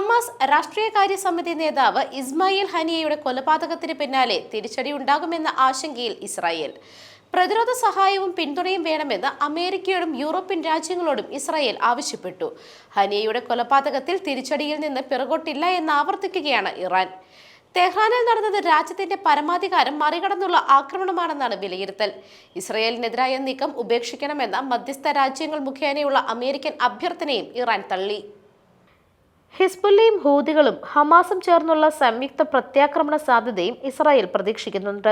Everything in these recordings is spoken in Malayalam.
ഹമാസ് രാഷ്ട്രീയകാര്യ സമിതി നേതാവ് ഇസ്മായിൽ ഹനിയയുടെ കൊലപാതകത്തിന് പിന്നാലെ തിരിച്ചടി ഉണ്ടാകുമെന്ന ആശങ്കയിൽ ഇസ്രായേൽ. പ്രതിരോധ സഹായവും പിന്തുണയും വേണമെന്ന് അമേരിക്കയോടും യൂറോപ്യൻ രാജ്യങ്ങളോടും ഇസ്രായേൽ ആവശ്യപ്പെട്ടു. ഹനിയയുടെ കൊലപാതകത്തിൽ തിരിച്ചടിയിൽ നിന്ന് പിറകോട്ടില്ല എന്ന് ആവർത്തിക്കുകയാണ് ഇറാൻ. തെഹ്റാനിൽ നടന്നത് രാജ്യത്തിന്റെ പരമാധികാരം മറികടന്നുള്ള ആക്രമണമാണെന്നാണ് വിലയിരുത്തൽ. ഇസ്രയേലിനെതിരായ നീക്കം ഉപേക്ഷിക്കണമെന്ന മധ്യസ്ഥ രാജ്യങ്ങൾ മുഖേനയുള്ള അമേരിക്കൻ അഭ്യർത്ഥനയും ഇറാൻ തള്ളി. ഹിസ്ബുല്ലയും ഹൂതികളും ഹമാസും ചേർന്നുള്ള സംയുക്ത പ്രത്യാക്രമണ സാധ്യതയും ഇസ്രായേൽ പ്രതീക്ഷിക്കുന്നുണ്ട്.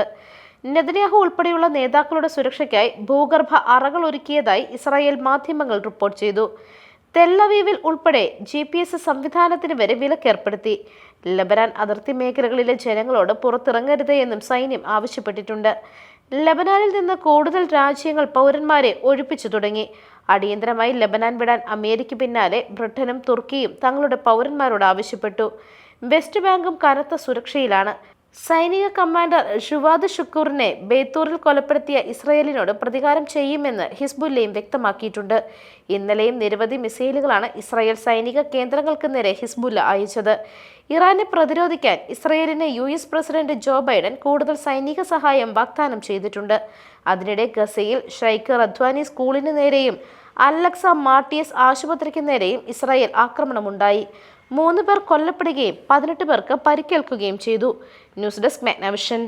നെതന്യാഹു ഉൾപ്പെടെയുള്ള നേതാക്കളുടെ സുരക്ഷയ്ക്കായി ഭൂഗർഭ അറകൾ ഒരുക്കിയതായി ഇസ്രായേൽ മാധ്യമങ്ങൾ റിപ്പോർട്ട് ചെയ്തു. തെല്ലവീവിൽ ഉൾപ്പെടെ ജി പി എസ് സംവിധാനത്തിന് വരെ വിലക്കേർപ്പെടുത്തി. ലബനാൻ അതിർത്തി മേഖലകളിലെ ജനങ്ങളോട് പുറത്തിറങ്ങരുത് എന്നും സൈന്യം ആവശ്യപ്പെട്ടിട്ടുണ്ട്. ലബനാനിൽ നിന്ന് കൂടുതൽ രാജ്യങ്ങൾ പൗരന്മാരെ ഒഴിപ്പിച്ചു തുടങ്ങി. അടിയന്തരമായി ലബനാൻ വിടാൻ അമേരിക്ക പിന്നാലെ ബ്രിട്ടനും തുർക്കിയും തങ്ങളുടെ പൗരന്മാരോട് ആവശ്യപ്പെട്ടു. വെസ്റ്റ് ബാങ്കും കനത്ത സുരക്ഷയിലാണ്. സൈനിക കമാൻഡർ ഷുവാദ് ഷുക്കൂറിനെ ബേത്തൂറിൽ കൊലപ്പെടുത്തിയ ഇസ്രയേലിനോട് പ്രതികാരം ചെയ്യുമെന്ന് ഹിസ്ബുല്ലയും വ്യക്തമാക്കിയിട്ടുണ്ട്. ഇന്നലെയും നിരവധി മിസൈലുകളാണ് ഇസ്രായേൽ സൈനിക കേന്ദ്രങ്ങൾക്ക് നേരെ ഹിസ്ബുല്ല അയച്ചത്. ഇറാനെ പ്രതിരോധിക്കാൻ ഇസ്രയേലിന് U S president Joe Biden കൂടുതൽ സൈനിക സഹായം വാഗ്ദാനം ചെയ്തിട്ടുണ്ട്. അതിനിടെ ഗസയിൽ ഷൈഖ് റദ്വാനി സ്കൂളിന് നേരെയും അലക്സ മാർട്ടിയസ് ആശുപത്രിക്ക് നേരെയും ഇസ്രായേൽ ആക്രമണമുണ്ടായി. മൂന്ന് പേർ കൊല്ലപ്പെടുകയും പതിനെട്ട് പേർക്ക് പരിക്കേൽക്കുകയും ചെയ്തു. News desk Magnavision.